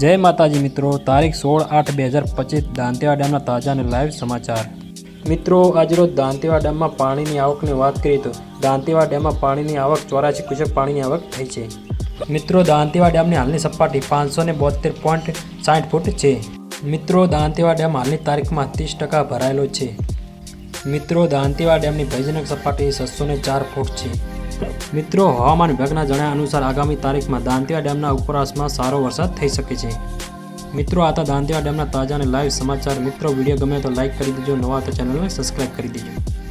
જય માતાજી મિત્રો, તારીખ સોળ આઠ બે હજાર પચીસ દાંતેવા ડેમના તાજા અને લાઈવ સમાચાર. મિત્રો આજરોજ દાંતેવા ડેમમાં પાણીની આવકની વાત કરીએ તો દાંતેવા ડેમમાં પાણીની આવક ચોરાસી ક્યુસેક પાણીની આવક થઈ છે. મિત્રો દાંતેવા ડેમની હાલની સપાટી પાંચસો ને બોતેર પોઈન્ટ સાઠ ફૂટ છે. મિત્રો દાંતેવા ડેમ હાલની તારીખમાં ત્રીસ ટકા ભરાયેલો છે. મિત્રો દાંતેવા ડેમની ભયજનક સપાટી છસો ચાર ફૂટ છે. મિત્રો, હવામાન વિભાગના જણાવ્યા અનુસાર આગામી તારીખમાં દાંતિયા ડેમના ઉપરવાસમાં સારો વરસાદ થઈ શકે છે. મિત્રો, આ દાંતિયા ડેમના તાજા અને લાઈવ સમાચાર. મિત્રો, વીડિયો ગમે તો લાઇક કરી દેજો, નવા તો ચેનલને સબસ્ક્રાઈબ કરી દેજો.